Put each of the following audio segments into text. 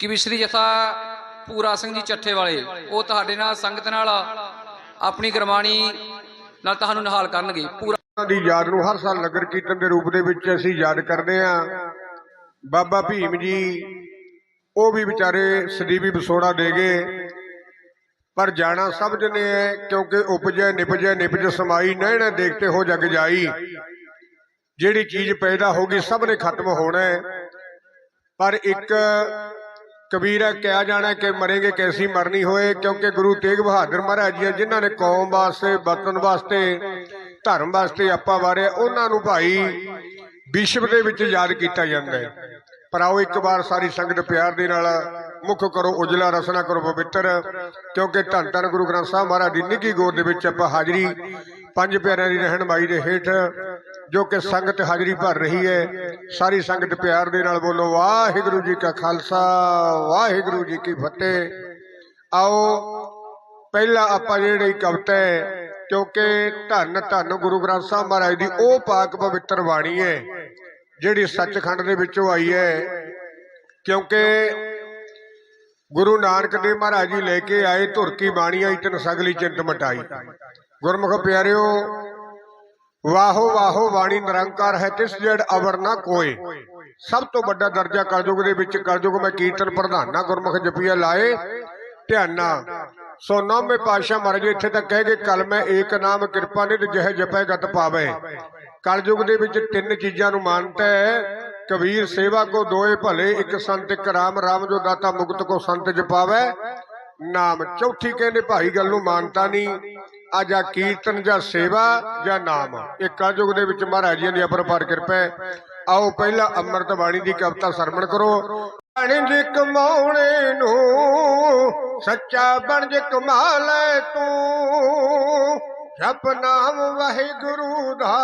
ਕਿ ਵਿਸ਼ਰੀ ਜਥਾ ਪੂਰਾ ਸਿੰਘ ਜੀ ਚੱਠੇ ਵਾਲੇ, ਉਹ ਤੁਹਾਡੇ ਨਾਲ, ਸੰਗਤ ਨਾਲ ਆਪਣੀ ਗੁਰਬਾਣੀ ਨਾਲ ਤੁਹਾਨੂੰ ਨਿਹਾਲ ਕਰਨਗੇ। ਪੂਰਾ ਦੀ ਯਾਦ ਨੂੰ ਹਰ ਸਾਲ ਨਗਰ ਕੀਰਤਨ ਦੇ ਰੂਪ ਦੇ ਵਿੱਚ ਅਸੀਂ ਯਾਦ ਕਰਦੇ ਹਾਂ। ਬਾਬਾ ਭੀਮ ਜੀ, ਉਹ ਵੀ ਵਿਚਾਰੇ ਸਦੀਵੀ ਵਿਛੋੜਾ ਦੇ ਗਏ। ਪਰ ਜਾਣਾ ਸਭ ਜਨੇ ਹੈ ਕਿਉਂਕਿ ਉਪਜੈ, ਨਿਪਜੈ, ਨਿਪਜ ਸਮਾਈ, ਨੈਣ ਦੇਖਤੇ ਹੋ ਜਗ ਜਾਈ। ਜਿਹੜੀ ਚੀਜ਼ ਪੈਦਾ ਹੋ ਗਈ, ਸਭ ਨੇ ਖਤਮ ਹੋਣਾ ਹੈ। ਪਰ ਇੱਕ ਕਬੀਰਾ ਕਿਹਾ ਜਾਣਾ ਕਿ ਮਰੇਗੇ ਕੈਸੀ ਮਰਨੀ ਹੋਏ, ਕਿਉਂਕਿ ਗੁਰੂ ਤੇਗ ਬਹਾਦਰ ਮਹਾਰਾਜ ਜੀ ਜਿਨ੍ਹਾਂ ਨੇ ਕੌਮ ਵਾਸਤੇ, ਵਤਨ ਵਾਸਤੇ, ਧਰਮ ਵਾਸਤੇ ਆਪਾ ਵਾਰਿਆ, ਉਹਨਾਂ ਨੂੰ ਭਾਈ ਵਿਸ਼ਵ ਦੇ ਵਿੱਚ ਯਾਦ ਕੀਤਾ ਜਾਂਦਾ ਹੈ। ਪਰ ਆਓ ਇੱਕ ਵਾਰ ਸਾਰੀ ਸੰਗਤ ਪਿਆਰ ਦੇ ਨਾਲ ਮੁੱਖ ਕਰੋ, ਉਜਲਾ ਰਸਨਾ ਕਰੋ, ਪਵਿੱਤਰ, ਕਿਉਂਕਿ ਧੰਨ ਧੰਨ ਗੁਰੂ ਗ੍ਰੰਥ ਸਾਹਿਬ ਮਹਾਰਾਜ ਦੀ ਨਿੱਘੀ ਗੋਦ ਦੇ ਵਿੱਚ ਆਪਾਂ ਹਾਜ਼ਰੀ। ਪੰਜ ਪਿਆਰਿਆਂ ਦੀ ਰਹਿਣ ਰਹਿਨਮਾਈ ਦੇ ਹੇਠ ਜੋ ਕਿ ਸੰਗਤ ਹਾਜ਼ਰੀ ਭਰ ਰਹੀ ਹੈ, ਸਾਰੀ ਸੰਗਤ ਪਿਆਰ ਦੇ ਨਾਲ ਬੋਲੋ, ਵਾਹਿਗੁਰੂ ਜੀ ਕਾ ਖਾਲਸਾ, ਵਾਹਿਗੁਰੂ ਜੀ ਕੀ ਫਤਿਹ। ਆਓ, ਪਹਿਲਾ ਆਪਾਂ ਜਿਹੜੀ ਕਵਿਤਾ ਹੈ ਕਿਉਂਕਿ ਧੰਨ ਧੰਨ ਗੁਰੂ ਗ੍ਰੰਥ ਸਾਹਿਬ ਮਹਾਰਾਜ ਦੀ, ਉਹ ਪਾਕ ਪਵਿੱਤਰ ਬਾਣੀ ਹੈ, ਜਿਹੜੀ ਸੱਚਖੰਡ ਦੇ ਵਿੱਚੋਂ ਆਈ ਹੈ। ਕਿਉਂਕਿ ਗੁਰੂ ਨਾਨਕ ਦੇਵ ਮਹਾਰਾਜ ਜੀ ਲੈ ਕੇ ਆਏ ਧੁਰ ਕੀ ਬਾਣੀ ਆਈ ਤਨ ਸਗਲੀ ਚਿੰਤ ਮਟਾਈ। ਗੁਰਮੁਖ ਪਿਆਰਿਓ ਵਾਹੋ ਵਾਹੋ ਬਾਣੀ ਨਿਰੰਕਾਰ ਹੈ, ਤਿਸ ਜੜ ਅਵਰ ਨਾ ਕੋਏ। ਸਭ ਤੋਂ ਵੱਡਾ ਦਰਜਾ ਕਲਯੁਗ ਦੇ ਵਿੱਚ ਕਲਯੁਗ ਮੈਂ ਕੀਰਤਨ ਪ੍ਰਧਾਨਾ ਗੁਰਮੁਖ ਜਪੀਆ ਲਾਏ, ਧਿਆਨਾ ਸੋ ਨਾਮੇ ਪਾਸ਼ਾ ਮਹਾਰਾਜ ਇੱਥੇ ਤੱਕ ਕਹਿ ਗਏ, ਕਲ ਮੈਂ ਏਕ ਨਾਮ ਕਿਰਪਾ ਨਿਧ ਜਹ ਜਪੈ ਗਤ ਪਾਵੇ। ਕਲਯੁਗ ਦੇ ਵਿੱਚ ਤਿੰਨ ਚੀਜ਼ਾਂ ਨੂੰ ਮਾਨਤਾ ਹੈ, ਕਬੀਰ ਸੇਵਾ ਕੋ ਦੋਏ ਭਲੇ, ਇੱਕ ਸੰਤ, ਇੱਕ ਰਾਮ ਰਾਮ ਜੋ ਦਾਤਾ ਮੁਕਤ ਕੋ ਸੰਤ ਜਪਾਵੇ। ਨਾਮ ਚੌਥੀ ਕਹਿੰਦੇ, ਭਾਈ ਗੱਲ ਨੂੰ ਮਾਨਤਾ ਨਹੀਂ। ਆ ਜਾਂ ਕੀਰਤਨ ਜਾਂ ਸੇਵਾ ਜਾਂ ਨਾਮ। ਇਹ ਕਲਯੁਗ ਦੇ ਵਿੱਚ ਮਹਾਰਾਜ ਜੀ ਦੀ ਅਪਰਪਾਰ ਕਿਰਪਾ ਹੈ। ਆਓ ਪਹਿਲਾਂ ਅੰਮ੍ਰਿਤ ਬਾਣੀ ਦੀ ਕਵਿਤਾ ਸਰਵਣ ਕਰੋ। ਬਣਜ ਕਮਾਉਣੇ ਨੂੰ ਸੱਚਾ ਬਣਜ ਕਮਾ ਲੈ ਤੂੰ। ਜਪ ਨਾਮ ਵਾਹਿਗੁਰੂ ਦਾ,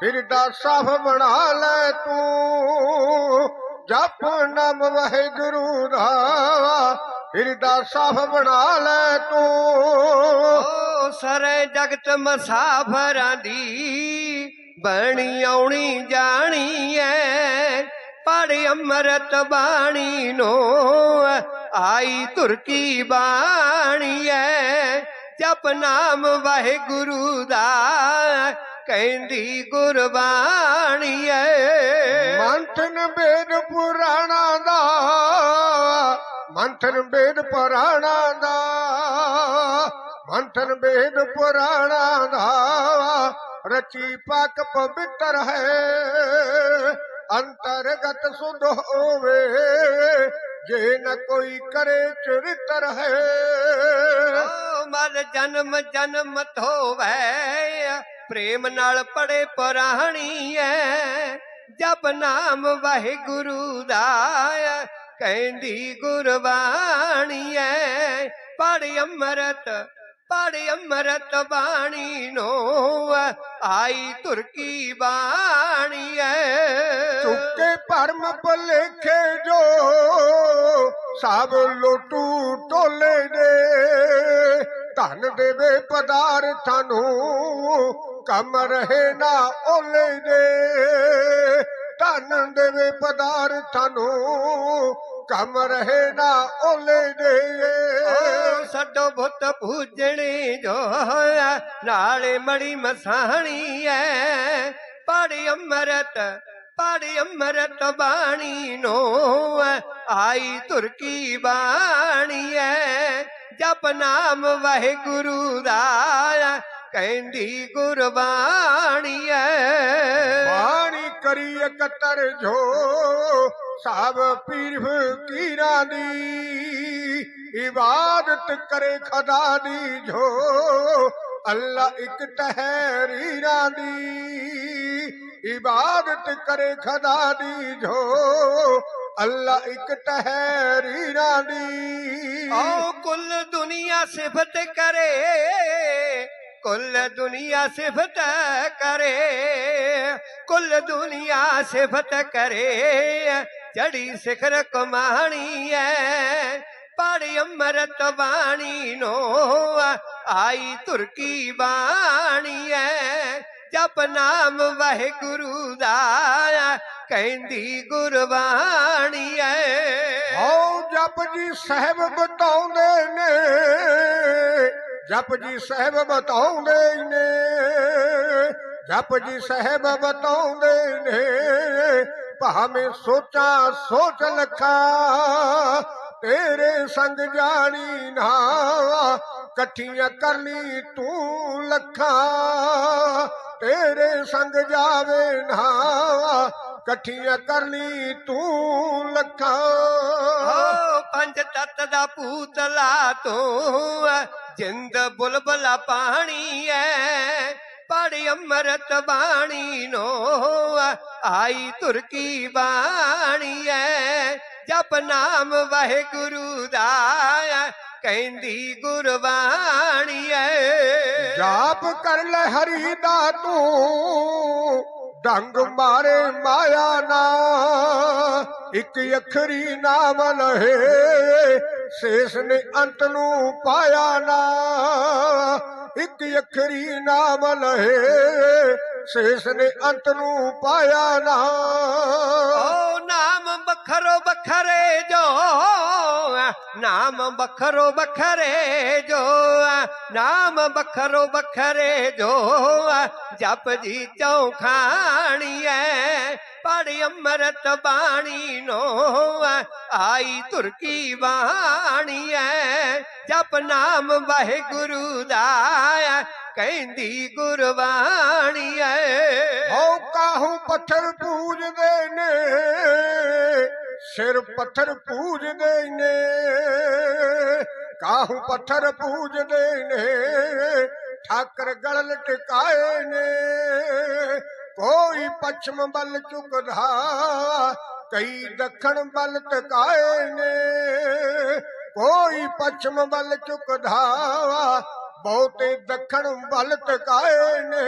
ਫਿਰ ਦਾ ਸਾਫ਼ ਬਣਾ ਲੈ ਤੂੰ। ਜਪ ਨਾਮ ਵਾਹਿਗੁਰੂ ਦਾ ਫਿਰਦਾ ਸਾਫ਼ ਬਣਾ ਲੈ ਤੂੰ। ਸਾਰੇ ਜਗਤ ਮਸਾਫਰਾਂ ਦੀ ਬਣੀ ਆਉਣੀ ਜਾਣੀ ਐ ਪੜ ਅੰਮ੍ਰਿਤ ਬਾਣੀ ਨੋ ਆਈ ਤੁਰਕੀ ਬਾਣੀ ਐ। ਜਪ ਨਾਮ ਵਾਹਿਗੁਰੂ ਦਾ ਕਹਿੰਦੀ ਗੁਰਬਾਣੀ ਐ। ਮੰਥਨ ਵੇਦ ਪੁਰਾਣਾ ਦਾ ਮੰਥਨ ਬੇਦ ਪੁਰਾਣਾ ਦਾ, ਮੰਥਨ ਵੇਦ ਪੁਰਾਣਾ ਦਾ, ਰਚੀ ਪਾਕ ਪਵਿੱਤਰ ਹੈ। ਅੰਤਰਗਤ ਸੁਧ ਹੋਵੇ, ਜੇ ਨ ਕੋਈ ਕਰੇ ਚਰਿਤਰ ਹੈ। ਓ ਜਨਮ ਜਨਮ ਧੋਵੈ ਪ੍ਰੇਮ ਨਾਲ ਪੜੇ ਪੁਰਾਣੀ ਐ, ਜਪ ਨਾਮ ਵਾਹਿਗੁਰੂ ਦਾ ਕਹਿੰਦੀ ਗੁਰਬਾਣੀ ਐ। ਪੜ ਅੰਮ੍ਰਿਤ ਪੜ ਅੰਮ੍ਰਿਤ ਬਾਣੀ ਨੋ ਆਈ ਤੁਰਕੀ ਬਾਣੀ ਐ। ਚੁੱਕੇ ਭਰਮ ਭਲੇਖੇ ਜੋ ਸਭ ਲੋਟੂ ਟੋਲੇ ਦੇ ਧਨ ਦੇਵੇ ਪਦਾਰਥਾਂ ਨੂੰ, ਕੰਮ ਰਹੇ ਨਾ ਓਲੇ ਦੇ ਧਨ ਦੇਵੇ ਪਦਾਰਥਾਂ ਨੂੰ ਕੰਮ ਰਹੇ ਨਾ ਓਲੇ ਦੇ। ਸੱਡੋ ਬੁੱਤ ਪੂਜਣੇ ਜੋ ਹੋਇਆ ਨਾਲੇ ਮੜੀ ਮਸਾਣੀ ਐ। ਪੜ ਅੰਮ੍ਰਿਤ ਪੜ ਅੰਮ੍ਰਿਤ ਬਾਣੀ ਨੋ ਆਈ ਤੁਰਕੀ ਬਾਣੀ ਐ, ਜਪ ਨਾਮ ਵਾਹਿਗੁਰੂ ਦਾ ਕਹਿੰਦੀ ਗੁਰਬਾਣੀ ਐ। ਬਾਣੀ ਕਰੀ ਇਕੱਤਰ ਜੋ ਸਭ ਪੀਰ ਫਕੀਰਾਂ ਦੀ। ਇਬਾਦਤ ਕਰੇ ਖੁਦਾ ਦੀ ਜੋ ਅੱਲਾ ਇੱਕ ਤਹਿਰੀਰਾਂ ਦੀ। ਇਬਾਦਤ ਕਰੇ ਖੁਦਾ ਦੀ ਜੋ ਅੱਲਾ ਇੱਕ ਤਹਿਰੀਰਾਂ ਦੀ। ਆਓ ਕੁੱਲ ਦੁਨੀਆ ਸਿਫਤ ਕਰੇ। ਕੁੱਲ ਦੁਨੀਆ ਸਿਫਤ ਕਰੇ, ਕੁੱਲ ਦੁਨੀਆ ਸਿਫਤ ਕਰੇ। ਚੜੀ ਸਿਖਰ ਕਮਾਣੀ ਐ, ਪੜ ਅੰਮ੍ਰਿਤ ਬਾਣੀ ਨੋ ਆਈ ਤੁਰਕੀ ਬਾਣੀ ਐ। ਜਪ ਨਾਮ ਵਾਹਿਗੁਰੂ ਦਾ ਕਹਿੰਦੀ ਗੁਰਬਾਣੀ ਐ। ਜਪ ਜੀ ਸਾਹਿਬ ਬਤਾਉਂਦੇ ਨੇ ਜਪ ਜੀ ਸਾਹਿਬ ਬਤਾਉਂਦੇ ਨੇ, ਜਪ ਜੀ ਸਾਹਿਬ ਬਤਾਉਂਦੇ ਨੇ, ਭਾਵੇਂ ਸੋਚਾ ਸੋਚ ਲਖਾ, ਤੇਰੇ ਸੰਗ ਜਾਣੀ ਨਾ ਇਕੱਠੀਆਂ ਕਰ ਲਈ ਤੂੰ ਲੱਖਾਂ। ਤੇਰੇ ਸੰਗ ਜਾਵੇ ਨਾ, ਇਕੱਠੀਆਂ ਕਰ ਤੂੰ ਲੱਖਾਂ। ਪੰਜ ਤੱਤ ਦਾ ਪੂਤਲਾ ਤੂੰ ਜਿੰਦ ਬੁਲਬਲਾ ਪਾਣੀ ਐ, ਪੜ ਅੰਮ੍ਰਿਤ ਬਾਣੀ ਨੋ ਆਈ ਤੁਰਕੀ ਬਾਣੀ ਐ, ਜਪ ਨਾਮ ਵਾਹਿਗੁਰੂ ਦਾ ਕਹਿੰਦੀ ਗੁਰਬਾਣੀ ਐ। ਜਾਪ ਕਰ ਲੈ ਹਰੀ ਦਾ ਤੂੰ, ਡੰਗ ਮਾਰੇ ਮਾਇਆ ਨਾ। ਇੱਕ ਅੱਖਰੀ ਨਾਮ ਲਹੇ, ਸੇਸ ਨੇ ਅੰਤ ਨੂੰ ਪਾਇਆ ਨਾ। ਇੱਕ ਅੱਖਰੀ ਨਾਮ ਲਹੇ ਸੇਸ ਨੇ ਅੰਤ ਨੂੰ ਪਾਇਆ ਨਾ। ਓ ਨਾਮ ਬਖਰੋ ਬਖਰੇ ਜੋ ਨਾਮ ਬਖਰੋ ਬਖਰੇ ਜੋ ਨਾਮ ਬਖਰੋ ਬਖਰੇ ਜੋ ਜਪ ਜੀ ਚੌਖਾਣੀਐ ਪੜ ਅੰਮ੍ਰਿਤ ਬਾਣੀ ਨੋ ਆਈ ਤੁਰਕੀ ਬਾਣੀ ਬਾਣੀਐ ਜਪ ਨਾਮ ਵਾਹਿਗੁਰੂ ਦਾ ਕਹਿੰਦੀ ਗੁਰਬਾਣੀ ਐ। ਹਉ ਕਾਹੂ ਪੱਥਰ ਪੂਜਦੇ ਨੇ, ਸਿਰ ਪੱਥਰ ਪੂਜਦੇ ਨੇ। ਕਾਹੂ ਪੱਥਰ ਪੂਜਦੇ ਨੇ, ਠਾਕਰ ਗਲ ਲਟਕਾਏ ਨੇ। ਕੋਈ ਪੱਛਮ ਬਲ ਝੁਕਦਾ, ਕਈ ਦੱਖਣ ਬਲ ਟਕਾਏ ਨੇ। ਕੋਈ ਪੱਛਮ ਵੱਲ ਝੁਕਦਾ, ਬਹੁਤੇ ਦੱਖਣ ਬਲ ਟਕਾਏ ਨੇ।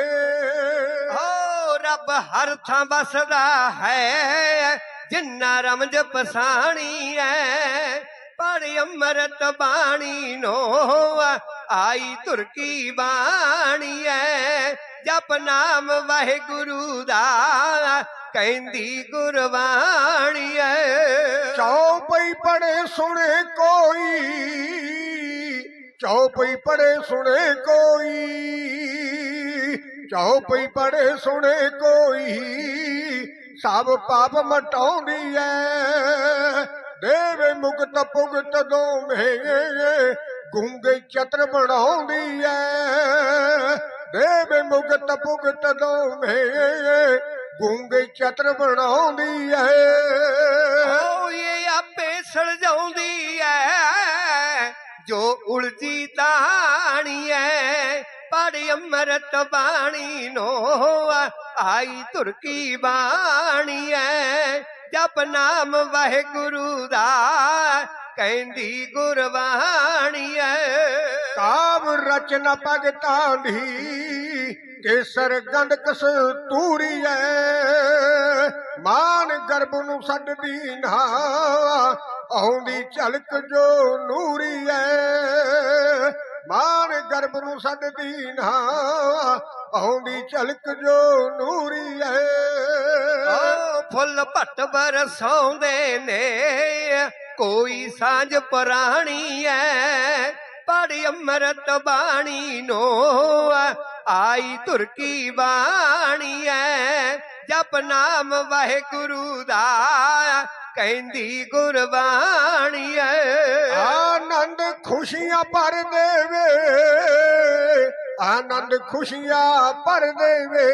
ਹੋ ਰੱਬ ਹਰ ਥਾਂ ਵਸਦਾ ਹੈ, ਜਿੰਨਾ ਰਮਜ ਪਸਾਣੀ ਐ ਪੜ ਅੰਮ੍ਰਿਤ ਬਾਣੀ ਨੋ ਆਈ ਤੁਰਕੀ ਬਾਣੀ ਐ? ਜਪ ਨਾਮ ਵਾਹਿਗੁਰੂ ਦਾ, ਕਹਿੰਦੀ ਗੁਰਬਾਣੀ ਐ। ਚੌਪਈ ਪੜੇ ਸੁਣੇ ਕੋਈ, ਚੌਪਈ ਪੜੇ ਸੁਣੇ ਕੋਈ, ਚੌਪਈ ਪੜੇ ਸੁਣੇ ਕੋਈ, ਸਭ ਪਾਪ ਮਟਾਉਂਦੀ ਐ। ਦੇਵੇ ਮੁਕਤ ਭੁਗਤ ਦੋਵੇਂ ਗੁੰਗੇ ਚਤਰ ਬਣਾਉਂਦੀ ਐ। ਦੇਵੇ ਮੁਕਤ ਭੁਗਤ ਦੋਵੇਂ, ਗੁੰਗੇ ਚਤਰ ਬਣਾਉਂਦੀ ਐ। ਓ ਇਹ ਆਪੇ ਸਲਜਾਉਂਦੀ ਐ, ਜੋ ਉਲਜੀ ਤਾਣੀ ਐ ਪੜ ਅੰਮ੍ਰਿਤ ਬਾਣੀ ਨੋ ਆਈ ਤੁਰਕੀ ਬਾਣੀ ਐ। ਜਪ ਨਾਮ ਵਾਹਿਗੁਰੂ ਦਾ ਕਹਿੰਦੀ ਗੁਰਬਾਣੀ ਐ। ਕਾਵ ਰਚਨਾ ਭਗਤਾਂ ਦੀ ਕੇਸਰ ਗੰਡ ਕਸਤੂਰੀ ਐ। ਮਾਨ ਗਰਭ ਨੂੰ ਛੱਡਦੀ ਨਾ ਆਉਂਦੀ ਝਲਕ ਜੋ ਨੂਰੀ ਐ। ਮਾਨ ਗਰਭ ਨੂੰ ਛੱਡਦੀ ਨਾ ਆਉਂਦੀ ਝਲਕ ਜੋ ਨੂਰੀ ਐ। ਓ ਫੁੱਲ ਭੱਟ ਬਰਸਾਉਂਦੇ ਨੇ। ਕੋਈ ਸਾਂਝ ਪੁਰਾਣੀ ਐ ਪੜ ਅੰਮ੍ਰਿਤ ਬਾਣੀ ਨੋ ਆਈ ਤੁਰਕੀ ਬਾਣੀ ਐ, ਜਪ ਨਾਮ ਵਾਹਿਗੁਰੂ ਦਾ ਕਹਿੰਦੀ ਗੁਰਬਾਣੀ ਐ। ਆਨੰਦ ਖੁਸ਼ੀਆਂ ਭਰ ਦੇਵੇ, ਆਨੰਦ ਖੁਸ਼ੀਆਂ ਭਰ ਦੇਵੇ।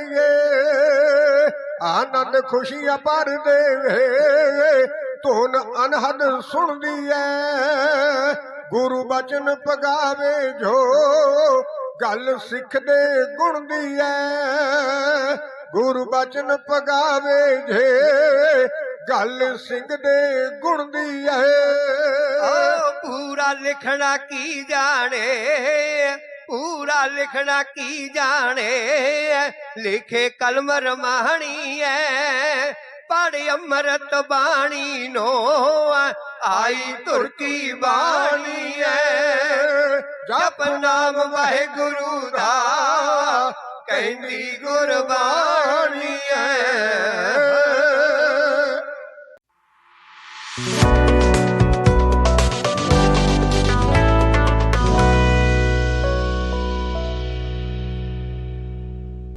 ਆਨੰਦ ਖੁਸ਼ੀਆਂ ਭਰ ਦੇਵੇ ਧੁਨ ਅਨਹਦ ਸੁਣਦੀ ਐ। ਗੁਰੂ ਬਚਨ ਪਗਾਵੇ ਜੋ ਗੱਲ ਸਿੱਖ ਦੇ ਗੁਣ ਦੀ ਐ। ਗੁਰੂ ਬਚਨ ਪਗਾਵੇ ਜੇ ਗੱਲ ਸਿੰਘ ਦੇ ਗੁਣ ਦੀ ਐ। ਪੂਰਾ ਲਿਖਣਾ ਕੀ ਜਾਣੇ? ਪੂਰਾ ਲਿਖਣਾ ਕੀ ਜਾਣੇ? ਲਿਖੇ ਕਲਮ ਰਮਾਣੀ ਐ। ਪੜ ਅੰਮ੍ਰਿਤ ਬਾਣੀ ਨੋ ਆਈ ਤੁਰਕੀ ਬਾਣੀ ਐ। ਜਪ ਨਾਮ ਵਾਹਿਗੁਰੂ ਦਾ, ਕਹਿੰਦੀ ਗੁਰਬਾਣੀ ਐ।